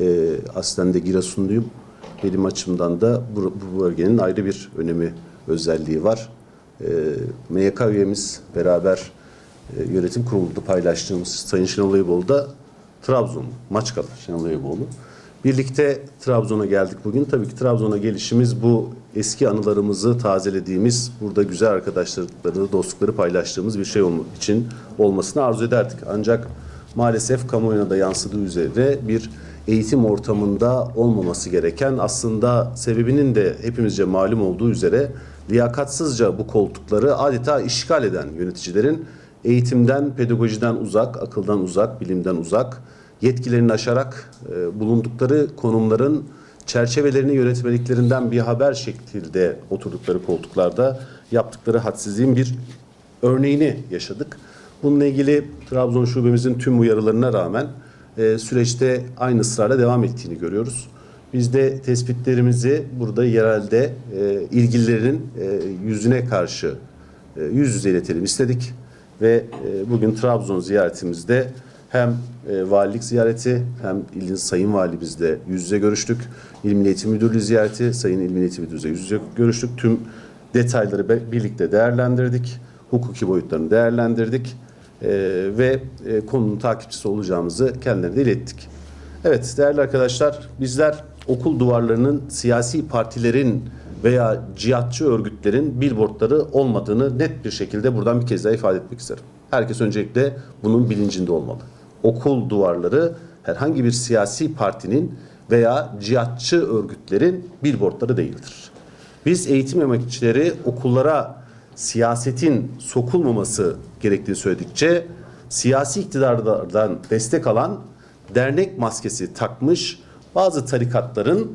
E, aslen de Giresunluyum. Benim açımdan da bu, bu bölgenin ayrı bir önemi, özelliği var. E, MYK üyemiz beraber e, yönetim kurulunda paylaştığımız Sayın Şenol Ayıboğlu da Trabzon, Maçkalı Şenol Ayıboğlu. Birlikte Trabzon'a geldik bugün. Tabii ki Trabzon'a gelişimiz bu eski anılarımızı tazelediğimiz, burada güzel arkadaşlıkları, dostlukları paylaştığımız bir şey olma- için olmasını arzu ederdik. Ancak maalesef kamuoyuna da yansıdığı üzere bir eğitim ortamında olmaması gereken aslında sebebinin de hepimizce malum olduğu üzere liyakatsızca bu koltukları adeta işgal eden yöneticilerin eğitimden, pedagojiden uzak, akıldan uzak, bilimden uzak, yetkilerini aşarak e, bulundukları konumların çerçevelerini yönetmeliklerinden bir haber şeklinde oturdukları koltuklarda yaptıkları hadsizliğin bir örneğini yaşadık. Bununla ilgili Trabzon şubemizin tüm uyarılarına rağmen e, süreçte aynı ısrarla devam ettiğini görüyoruz. Biz de tespitlerimizi burada yerelde e, ilgililerin e, yüzüne karşı e, yüz yüze iletelim istedik ve e, bugün Trabzon ziyaretimizde hem e, valilik ziyareti hem ilin sayın valimizle yüz yüze görüştük. İl Milli Eğitim Müdürlüğü ziyareti, sayın İl Milli Eğitim Müdürlüğü'yle yüz yüze görüştük. Tüm detayları birlikte değerlendirdik. Hukuki boyutlarını değerlendirdik. E, ve e, konunun takipçisi olacağımızı kendilerine de ilettik. Evet değerli arkadaşlar bizler okul duvarlarının siyasi partilerin veya cihatçı örgütlerin billboardları olmadığını net bir şekilde buradan bir kez daha ifade etmek isterim. Herkes öncelikle bunun bilincinde olmalı. Okul duvarları herhangi bir siyasi partinin veya cihatçı örgütlerin billboardları değildir. Biz eğitim emekçileri okullara siyasetin sokulmaması gerektiğini söyledikçe siyasi iktidardan destek alan dernek maskesi takmış bazı tarikatların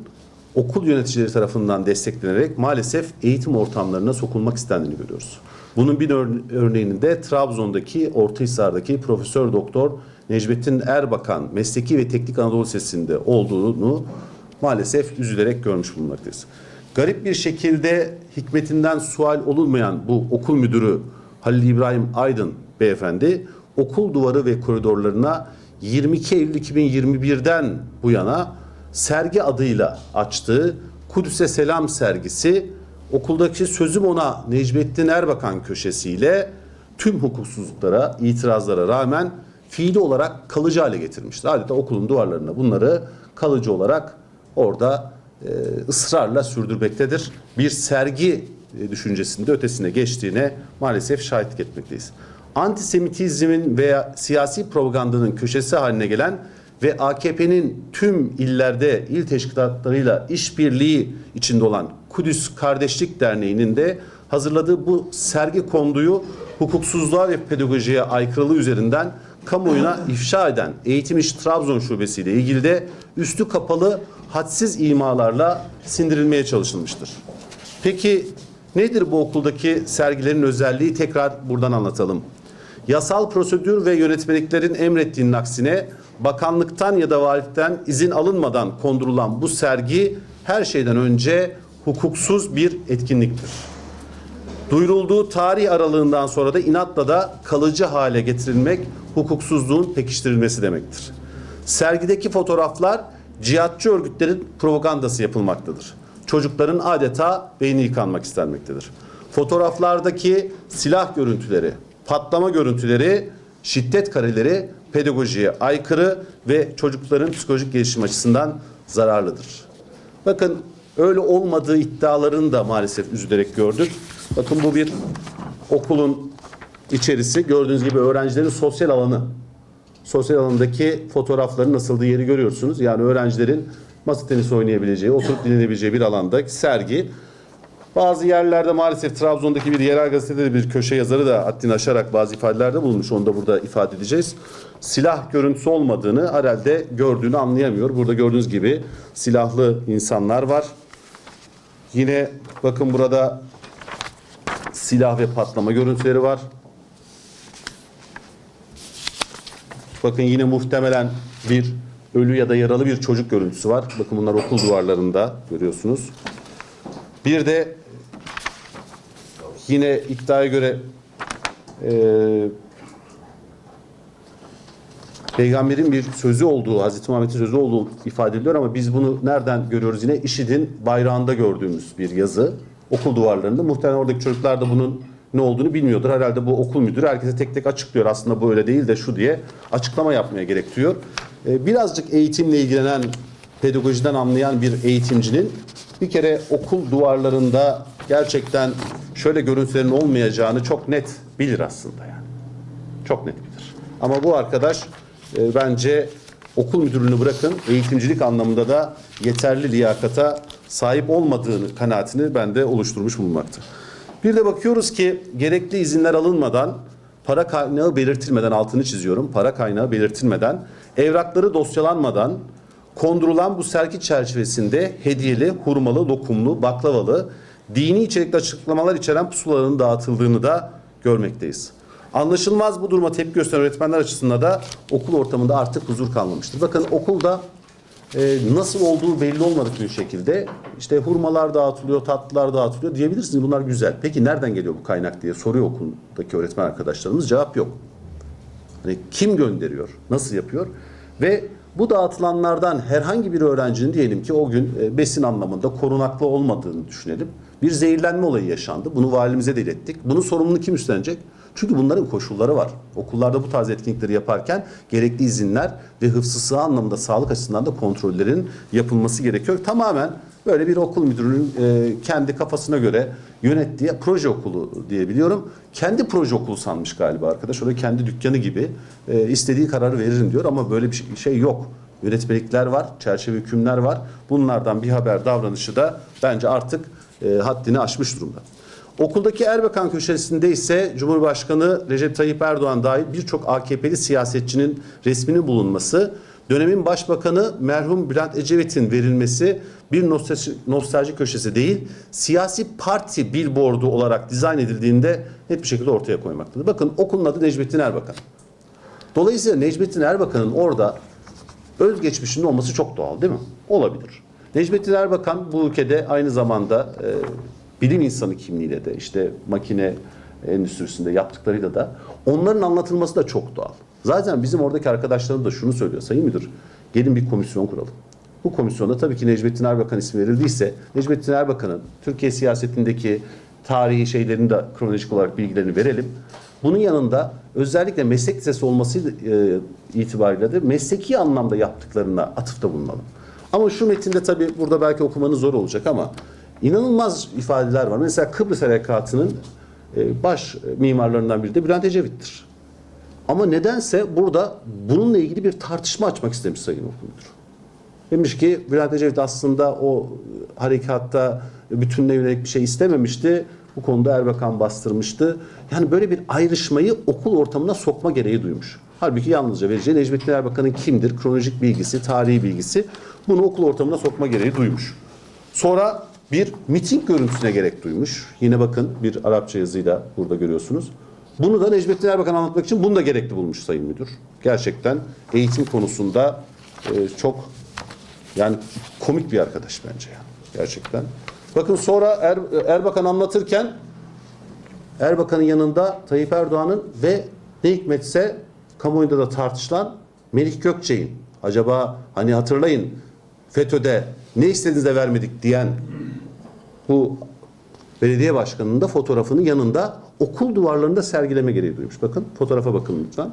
okul yöneticileri tarafından desteklenerek maalesef eğitim ortamlarına sokulmak istendiğini görüyoruz. Bunun bir ör- örneğini de Trabzon'daki Ortahisar'daki Profesör Doktor Necmettin Erbakan Mesleki ve Teknik Anadolu Lisesi'nde olduğunu maalesef üzülerek görmüş bulunmaktayız. Garip bir şekilde hikmetinden sual olunmayan bu okul müdürü Halil İbrahim Aydın beyefendi okul duvarı ve koridorlarına 22 Eylül 2021'den bu yana sergi adıyla açtığı Kudüs'e Selam sergisi okuldaki sözüm ona Necmettin Erbakan köşesiyle tüm hukuksuzluklara, itirazlara rağmen fiili olarak kalıcı hale getirmiştir. Adeta okulun duvarlarına bunları kalıcı olarak orada ısrarla sürdürmektedir. Bir sergi e, düşüncesinde ötesine geçtiğine maalesef şahitlik etmekteyiz. Antisemitizmin veya siyasi propagandanın köşesi haline gelen ve AKP'nin tüm illerde il teşkilatlarıyla işbirliği içinde olan Kudüs Kardeşlik Derneği'nin de hazırladığı bu sergi konduyu hukuksuzluğa ve pedagojiye aykırılığı üzerinden kamuoyuna ifşa eden Eğitim İş Trabzon Şubesi ile ilgili de üstü kapalı hadsiz imalarla sindirilmeye çalışılmıştır. Peki nedir bu okuldaki sergilerin özelliği? Tekrar buradan anlatalım. Yasal prosedür ve yönetmeliklerin emrettiğinin aksine bakanlıktan ya da valilikten izin alınmadan kondurulan bu sergi her şeyden önce hukuksuz bir etkinliktir. Duyurulduğu tarih aralığından sonra da inatla da kalıcı hale getirilmek hukuksuzluğun pekiştirilmesi demektir. Sergideki fotoğraflar cihatçı örgütlerin propagandası yapılmaktadır. Çocukların adeta beyni yıkanmak istenmektedir. Fotoğraflardaki silah görüntüleri, patlama görüntüleri, şiddet kareleri pedagojiye aykırı ve çocukların psikolojik gelişim açısından zararlıdır. Bakın öyle olmadığı iddialarını da maalesef üzülerek gördük. Bakın bu bir okulun içerisi. Gördüğünüz gibi öğrencilerin sosyal alanı. Sosyal alandaki fotoğrafların nasıldığı yeri görüyorsunuz. Yani öğrencilerin masa tenisi oynayabileceği, oturup dinlenebileceği bir alanda sergi. Bazı yerlerde maalesef Trabzon'daki bir yerel gazetede de bir köşe yazarı da haddini aşarak bazı ifadelerde bulunmuş. Onu da burada ifade edeceğiz. Silah görüntüsü olmadığını herhalde gördüğünü anlayamıyor. Burada gördüğünüz gibi silahlı insanlar var. Yine bakın burada silah ve patlama görüntüleri var. Bakın yine muhtemelen bir ölü ya da yaralı bir çocuk görüntüsü var. Bakın bunlar okul duvarlarında görüyorsunuz. Bir de yine iddiaya göre e, peygamberin bir sözü olduğu, Hazreti Muhammed'in sözü olduğu ifade ediliyor ama biz bunu nereden görüyoruz yine? IŞİD'in bayrağında gördüğümüz bir yazı. Okul duvarlarında. Muhtemelen oradaki çocuklar da bunun ne olduğunu bilmiyordur. Herhalde bu okul müdürü herkese tek tek açıklıyor. Aslında bu öyle değil de şu diye açıklama yapmaya gerektiriyor. Ee, birazcık eğitimle ilgilenen, pedagojiden anlayan bir eğitimcinin bir kere okul duvarlarında gerçekten şöyle görüntülerin olmayacağını çok net bilir aslında yani. Çok net bilir. Ama bu arkadaş e, bence okul müdürlüğünü bırakın eğitimcilik anlamında da yeterli liyakata sahip olmadığını kanaatini bende oluşturmuş bulunmakta. Bir de bakıyoruz ki gerekli izinler alınmadan para kaynağı belirtilmeden altını çiziyorum. Para kaynağı belirtilmeden evrakları dosyalanmadan kondurulan bu sergi çerçevesinde hediyeli, hurmalı, lokumlu, baklavalı, dini içerikli açıklamalar içeren pusulaların dağıtıldığını da görmekteyiz. Anlaşılmaz bu duruma tepki gösteren öğretmenler açısından da okul ortamında artık huzur kalmamıştır. Bakın okulda e, nasıl olduğu belli olmadık bir şekilde işte hurmalar dağıtılıyor, tatlılar dağıtılıyor diyebilirsiniz. Bunlar güzel. Peki nereden geliyor bu kaynak diye soruyor okuldaki öğretmen arkadaşlarımız. Cevap yok. Hani kim gönderiyor? Nasıl yapıyor? Ve bu dağıtılanlardan herhangi bir öğrencinin diyelim ki o gün e, besin anlamında korunaklı olmadığını düşünelim. Bir zehirlenme olayı yaşandı. Bunu valimize de ilettik. Bunun sorumluluğunu kim üstlenecek? Çünkü bunların koşulları var. Okullarda bu tarz etkinlikleri yaparken gerekli izinler ve hıfzı sıha anlamında sağlık açısından da kontrollerin yapılması gerekiyor. Tamamen böyle bir okul müdürünün e, kendi kafasına göre yönettiği proje okulu diye biliyorum. Kendi proje okulu sanmış galiba arkadaş. Orada kendi dükkanı gibi e, istediği kararı veririm diyor ama böyle bir şey- şey yok. Yönetmelikler var, çerçeve hükümler var. Bunlardan bir haber davranışı da bence artık e, haddini aşmış durumda. Okuldaki Erbakan köşesinde ise Cumhurbaşkanı Recep Tayyip Erdoğan dahil birçok AKP'li siyasetçinin resminin bulunması, dönemin başbakanı merhum Bülent Ecevit'in verilmesi bir nostalji, nostalji köşesi değil, siyasi parti billboardu olarak dizayn edildiğinde net bir şekilde ortaya koymaktadır. Bakın okulun adı Necmettin Erbakan. Dolayısıyla Necmettin Erbakan'ın orada özgeçmişinin olması çok doğal değil mi? Olabilir. Necmettin Erbakan bu ülkede aynı zamanda e, bilim insanı kimliğiyle de işte makine endüstrisinde yaptıklarıyla da onların anlatılması da çok doğal. Zaten bizim oradaki arkadaşlarım da şunu söylüyor Sayın Müdür. Gelin bir komisyon kuralım. Bu komisyonda tabii ki Necmettin Erbakan ismi verildiyse Necmettin Erbakan'ın Türkiye siyasetindeki tarihi şeylerini de kronolojik olarak bilgilerini verelim. Bunun yanında özellikle meslek lisesi olması e, itibariyle de mesleki anlamda yaptıklarına atıfta bulunalım. Ama şu metinde tabii burada belki okumanız zor olacak ama inanılmaz ifadeler var. Mesela Kıbrıs Harekatı'nın e, baş mimarlarından biri de Bülent Ecevit'tir. Ama nedense burada bununla ilgili bir tartışma açmak istemiş Sayın Okul Müdürü. Demiş ki Bülent Ecevit aslında o harekatta bütününe yönelik bir şey istememişti. Bu konuda Erbakan bastırmıştı. Yani böyle bir ayrışmayı okul ortamına sokma gereği duymuş. Halbuki yalnızca vereceği Necmettin Erbakan'ın kimdir, kronolojik bilgisi, tarihi bilgisi bunu okul ortamına sokma gereği duymuş. Sonra bir miting görüntüsüne gerek duymuş. Yine bakın bir Arapça yazıyla burada görüyorsunuz. Bunu da Necmettin Erbakan anlatmak için bunu da gerekli bulmuş Sayın Müdür. Gerçekten eğitim konusunda e, çok yani komik bir arkadaş bence yani. Gerçekten. Bakın sonra er, Erbakan anlatırken Erbakan'ın yanında Tayyip Erdoğan'ın ve ne hikmetse kamuoyunda da tartışılan Melih Gökçe'nin acaba hani hatırlayın FETÖ'de ne istediğiniz de vermedik diyen bu belediye başkanının da fotoğrafını yanında okul duvarlarında sergileme gereği duymuş. Bakın fotoğrafa bakın lütfen.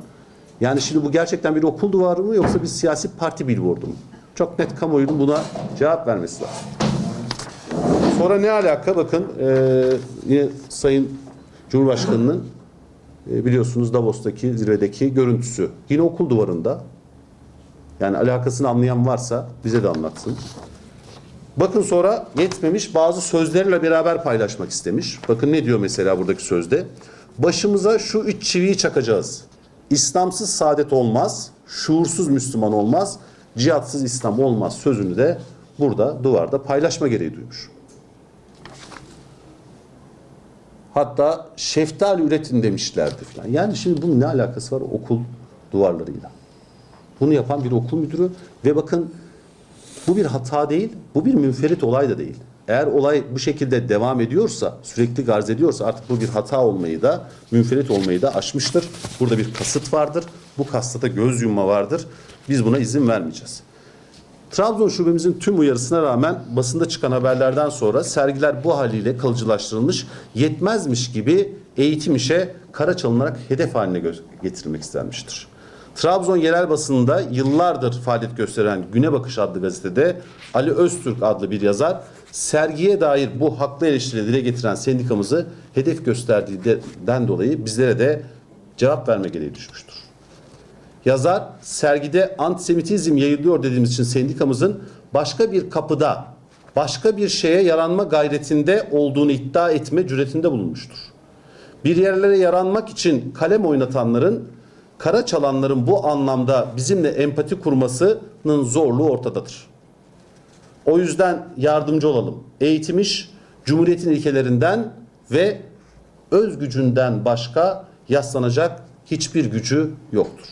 Yani şimdi bu gerçekten bir okul duvarı mı yoksa bir siyasi parti billboardu mu? Çok net kamuoyunun buna cevap vermesi lazım. Sonra ne alaka? Bakın e, yine Sayın Cumhurbaşkanı'nın e, biliyorsunuz Davos'taki zirvedeki görüntüsü. Yine okul duvarında. Yani alakasını anlayan varsa bize de anlatsın. Bakın sonra yetmemiş bazı sözlerle beraber paylaşmak istemiş. Bakın ne diyor mesela buradaki sözde. Başımıza şu üç çiviyi çakacağız. İslamsız saadet olmaz, şuursuz Müslüman olmaz, cihatsız İslam olmaz sözünü de burada duvarda paylaşma gereği duymuş. Hatta şeftali üretin demişlerdi falan. Yani şimdi bunun ne alakası var okul duvarlarıyla? Bunu yapan bir okul müdürü ve bakın bu bir hata değil, bu bir münferit olay da değil. eğer olay bu şekilde devam ediyorsa, sürekli garz ediyorsa artık bu bir hata olmayı da, münferit olmayı da aşmıştır. Burada bir kasıt vardır. Bu kasıta göz yumma vardır. Biz buna izin vermeyeceğiz. Trabzon şubemizin tüm uyarısına rağmen basında çıkan haberlerden sonra sergiler bu haliyle kalıcılaştırılmış, yetmezmiş gibi eğitim işe kara çalınarak hedef haline getirilmek istenmiştir. Trabzon yerel basınında yıllardır faaliyet gösteren Güne Bakış adlı gazetede Ali Öztürk adlı bir yazar sergiye dair bu haklı eleştiri dile getiren sendikamızı hedef gösterdiğinden dolayı bizlere de cevap verme gereği düşmüştür. Yazar sergide antisemitizm yayılıyor dediğimiz için sendikamızın başka bir kapıda başka bir şeye yaranma gayretinde olduğunu iddia etme cüretinde bulunmuştur. Bir yerlere yaranmak için kalem oynatanların, kara çalanların bu anlamda bizimle empati kurmasının zorluğu ortadadır. O yüzden yardımcı olalım. Eğitim iş, Cumhuriyet'in ilkelerinden ve öz gücünden başka yaslanacak hiçbir gücü yoktur.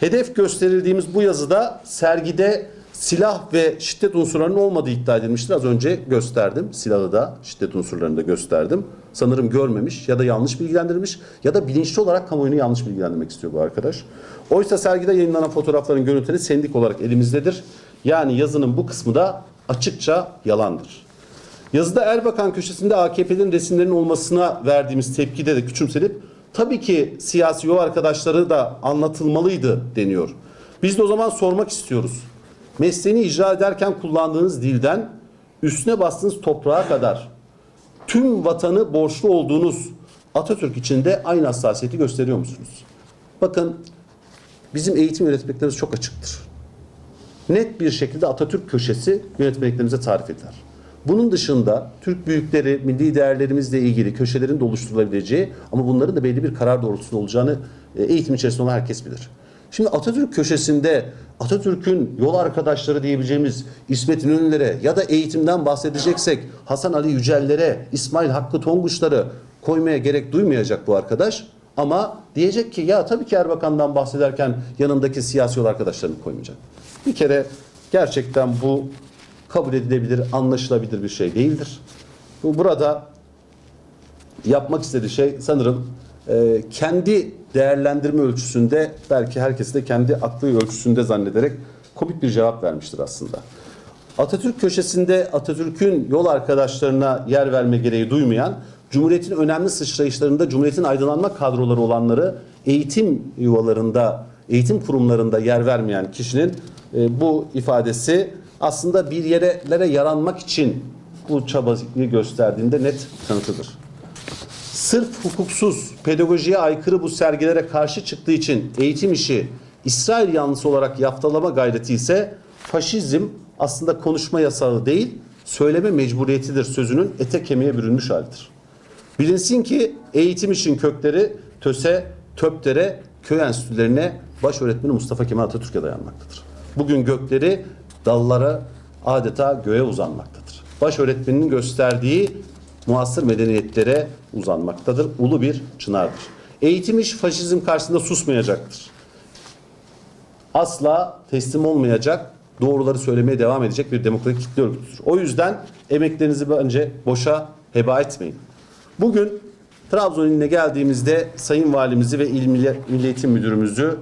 Hedef gösterildiğimiz bu yazıda sergide silah ve şiddet unsurlarının olmadığı iddia edilmiştir. Az önce gösterdim. Silahı da şiddet unsurlarını da gösterdim. Sanırım görmemiş ya da yanlış bilgilendirilmiş ya da bilinçli olarak kamuoyunu yanlış bilgilendirmek istiyor bu arkadaş. Oysa sergide yayınlanan fotoğrafların görüntüleri sendik olarak elimizdedir. Yani yazının bu kısmı da açıkça yalandır. Yazıda Erbakan köşesinde AKP'nin resimlerinin olmasına verdiğimiz tepkide de küçümsenip tabii ki siyasi yol arkadaşları da anlatılmalıydı deniyor. Biz de o zaman sormak istiyoruz. Mesleğini icra ederken kullandığınız dilden üstüne bastığınız toprağa kadar tüm vatanı borçlu olduğunuz Atatürk için de aynı hassasiyeti gösteriyor musunuz? Bakın bizim eğitim yönetmeklerimiz çok açıktır net bir şekilde Atatürk köşesi yönetmeliklerimize tarif eder. Bunun dışında Türk büyükleri, milli değerlerimizle ilgili köşelerin de oluşturulabileceği ama bunların da belli bir karar doğrultusunda olacağını e, eğitim içerisinde olan herkes bilir. Şimdi Atatürk köşesinde Atatürk'ün yol arkadaşları diyebileceğimiz İsmet İnönü'lere ya da eğitimden bahsedeceksek Hasan Ali Yücel'lere, İsmail Hakkı Tonguç'ları koymaya gerek duymayacak bu arkadaş. Ama diyecek ki ya tabii ki Erbakan'dan bahsederken yanındaki siyasi yol arkadaşlarını koymayacak. Bir kere gerçekten bu kabul edilebilir, anlaşılabilir bir şey değildir. Bu burada yapmak istediği şey sanırım e, kendi değerlendirme ölçüsünde belki herkesi de kendi aklı ölçüsünde zannederek komik bir cevap vermiştir aslında. Atatürk köşesinde Atatürk'ün yol arkadaşlarına yer verme gereği duymayan, Cumhuriyet'in önemli sıçrayışlarında Cumhuriyet'in aydınlanma kadroları olanları eğitim yuvalarında, eğitim kurumlarında yer vermeyen kişinin e, bu ifadesi aslında bir yerlere yaranmak için bu çabayı gösterdiğinde net kanıtıdır. Sırf hukuksuz, pedagojiye aykırı bu sergilere karşı çıktığı için eğitim işi İsrail yanlısı olarak yaftalama gayreti ise faşizm aslında konuşma yasağı değil, söyleme mecburiyetidir sözünün ete kemiğe bürünmüş halidir. Bilinsin ki eğitim işin kökleri TÖS'e, TÖPTER'e, köy enstitülerine baş öğretmeni Mustafa Kemal Atatürk'e dayanmaktadır. Bugün gökleri dallara adeta göğe uzanmaktadır. Baş öğretmeninin gösterdiği muasır medeniyetlere uzanmaktadır. Ulu bir çınardır. Eğitim iş faşizm karşısında susmayacaktır. Asla teslim olmayacak, doğruları söylemeye devam edecek bir demokratik kitle örgütüdür. O yüzden emeklerinizi bence boşa heba etmeyin. Bugün Trabzon iline geldiğimizde Sayın Valimizi ve İl Milli Eğitim Müdürümüzü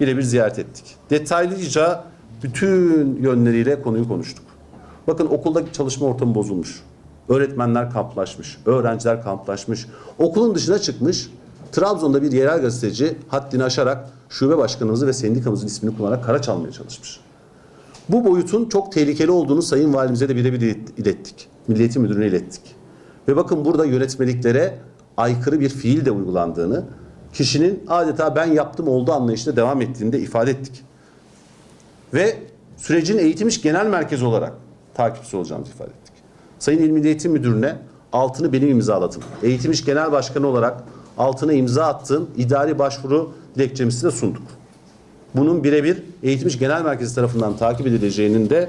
birebir ziyaret ettik. Detaylıca bütün yönleriyle konuyu konuştuk. Bakın okuldaki çalışma ortamı bozulmuş. Öğretmenler kamplaşmış, öğrenciler kamplaşmış. Okulun dışına çıkmış. Trabzon'da bir yerel gazeteci haddini aşarak şube başkanımızı ve sendikamızın ismini kullanarak kara çalmaya çalışmış. Bu boyutun çok tehlikeli olduğunu Sayın Valimize de birebir ilettik. Milli Eğitim Müdürü'ne ilettik. Ve bakın burada yönetmeliklere aykırı bir fiil de uygulandığını, kişinin adeta ben yaptım oldu anlayışla devam ettiğini de ifade ettik. Ve sürecin eğitim iş genel merkezi olarak takipçisi olacağımızı ifade ettik. Sayın İl Milli Eğitim Müdürü'ne altını benim imzaladım. Eğitim İş Genel Başkanı olarak altına imza attığım idari başvuru dilekçemizi de sunduk. Bunun birebir Eğitim İş Genel Merkezi tarafından takip edileceğinin de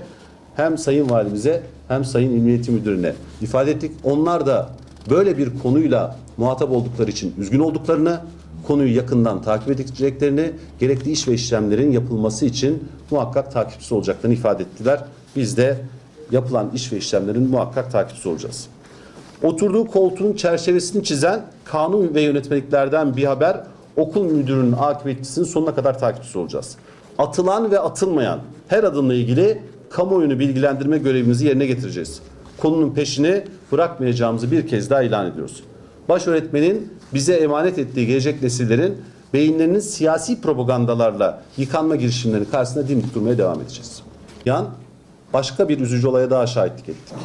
hem Sayın Valimize hem Sayın İl Milli Eğitim Müdürü'ne ifade ettik. Onlar da böyle bir konuyla muhatap oldukları için üzgün olduklarını, konuyu yakından takip edeceklerini, gerekli iş ve işlemlerin yapılması için muhakkak takipçisi olacaklarını ifade ettiler. Biz de yapılan iş ve işlemlerin muhakkak takipçisi olacağız. Oturduğu koltuğun çerçevesini çizen kanun ve yönetmeliklerden bir haber okul müdürünün akıbetçisinin sonuna kadar takipçisi olacağız. Atılan ve atılmayan her adımla ilgili kamuoyunu bilgilendirme görevimizi yerine getireceğiz. Konunun peşini bırakmayacağımızı bir kez daha ilan ediyoruz. Baş öğretmenin bize emanet ettiği gelecek nesillerin beyinlerinin siyasi propagandalarla yıkanma girişimlerinin karşısında dimdik durmaya devam edeceğiz. Yan başka bir üzücü olaya daha şahitlik ettik.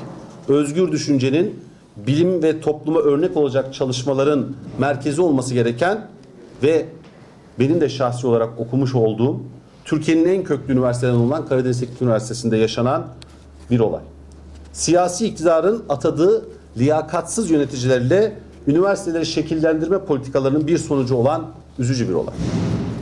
Özgür düşüncenin bilim ve topluma örnek olacak çalışmaların merkezi olması gereken ve benim de şahsi olarak okumuş olduğum Türkiye'nin en köklü üniversitelerinden olan Karadeniz Teknik Üniversitesi'nde yaşanan bir olay. Siyasi iktidarın atadığı liyakatsız yöneticilerle üniversiteleri şekillendirme politikalarının bir sonucu olan üzücü bir olay.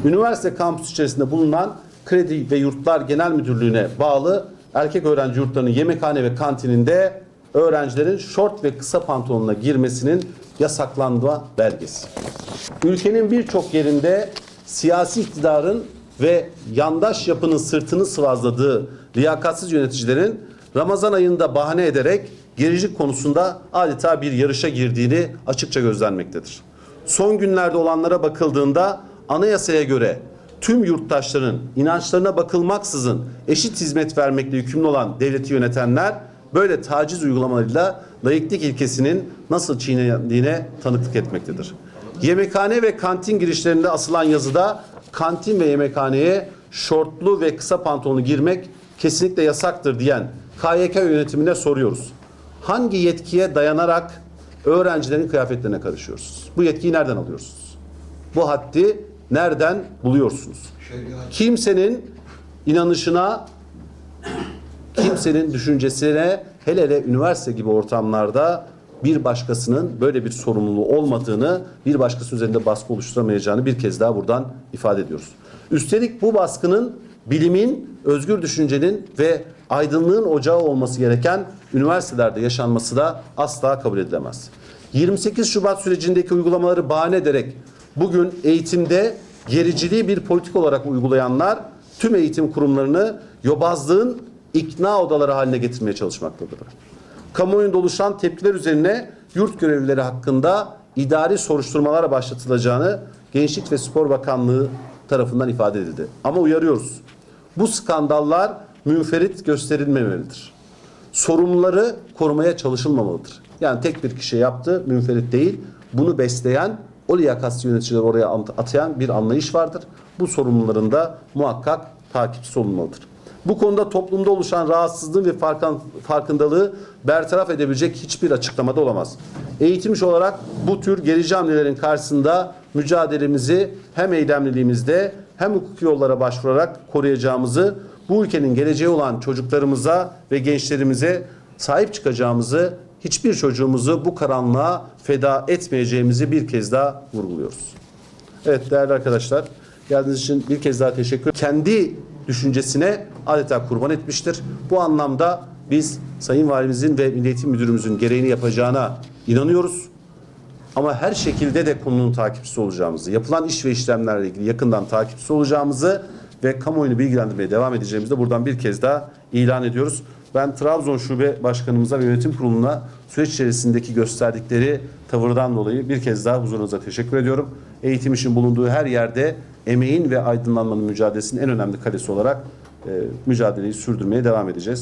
Üniversite kampüs içerisinde bulunan Kredi ve Yurtlar Genel Müdürlüğü'ne bağlı erkek öğrenci yurtlarının yemekhane ve kantininde öğrencilerin şort ve kısa pantolonla girmesinin yasaklandığı belgesi. Ülkenin birçok yerinde siyasi iktidarın ve yandaş yapının sırtını sıvazladığı liyakatsız yöneticilerin Ramazan ayında bahane ederek gericilik konusunda adeta bir yarışa girdiğini açıkça gözlenmektedir. Son günlerde olanlara bakıldığında anayasaya göre tüm yurttaşların inançlarına bakılmaksızın eşit hizmet vermekle yükümlü olan devleti yönetenler böyle taciz uygulamalarıyla layıklık ilkesinin nasıl çiğnendiğine tanıklık etmektedir. Yemekhane ve kantin girişlerinde asılan yazıda kantin ve yemekhaneye şortlu ve kısa pantolonlu girmek kesinlikle yasaktır diyen KYK yönetimine soruyoruz. Hangi yetkiye dayanarak öğrencilerin kıyafetlerine karışıyorsunuz? Bu yetkiyi nereden alıyorsunuz? Bu haddi nereden buluyorsunuz? Kimsenin inanışına, kimsenin düşüncesine hele hele üniversite gibi ortamlarda bir başkasının böyle bir sorumluluğu olmadığını, bir başkası üzerinde baskı oluşturamayacağını bir kez daha buradan ifade ediyoruz. Üstelik bu baskının bilimin, özgür düşüncenin ve aydınlığın ocağı olması gereken üniversitelerde yaşanması da asla kabul edilemez. 28 Şubat sürecindeki uygulamaları bahane ederek bugün eğitimde gericiliği bir politik olarak uygulayanlar tüm eğitim kurumlarını yobazlığın ikna odaları haline getirmeye çalışmaktadırlar. Kamuoyunda oluşan tepkiler üzerine yurt görevlileri hakkında idari soruşturmalara başlatılacağını Gençlik ve Spor Bakanlığı tarafından ifade edildi. Ama uyarıyoruz. Bu skandallar münferit gösterilmemelidir. Sorumluları korumaya çalışılmamalıdır. Yani tek bir kişi yaptı, münferit değil. Bunu besleyen, o liyakatsız yöneticileri oraya atayan bir anlayış vardır. Bu sorumluların da muhakkak takipçisi olunmalıdır. Bu konuda toplumda oluşan rahatsızlığı ve farkın, farkındalığı bertaraf edebilecek hiçbir açıklamada olamaz. Eğitimci olarak bu tür gerici hamlelerin karşısında mücadelemizi hem eylemliliğimizde hem hukuki yollara başvurarak koruyacağımızı, bu ülkenin geleceği olan çocuklarımıza ve gençlerimize sahip çıkacağımızı, hiçbir çocuğumuzu bu karanlığa feda etmeyeceğimizi bir kez daha vurguluyoruz. Evet değerli arkadaşlar, geldiğiniz için bir kez daha teşekkür. Kendi düşüncesine adeta kurban etmiştir. Bu anlamda biz Sayın Valimizin ve Milli Eğitim Müdürümüzün gereğini yapacağına inanıyoruz. Ama her şekilde de konunun takipçisi olacağımızı, yapılan iş ve işlemlerle ilgili yakından takipçisi olacağımızı ve kamuoyunu bilgilendirmeye devam edeceğimizi de buradan bir kez daha ilan ediyoruz. Ben Trabzon Şube Başkanımıza ve Yönetim Kurulu'na süreç içerisindeki gösterdikleri tavırdan dolayı bir kez daha huzurunuza teşekkür ediyorum. Eğitim işin bulunduğu her yerde emeğin ve aydınlanmanın mücadelesinin en önemli kalesi olarak e, mücadeleyi sürdürmeye devam edeceğiz.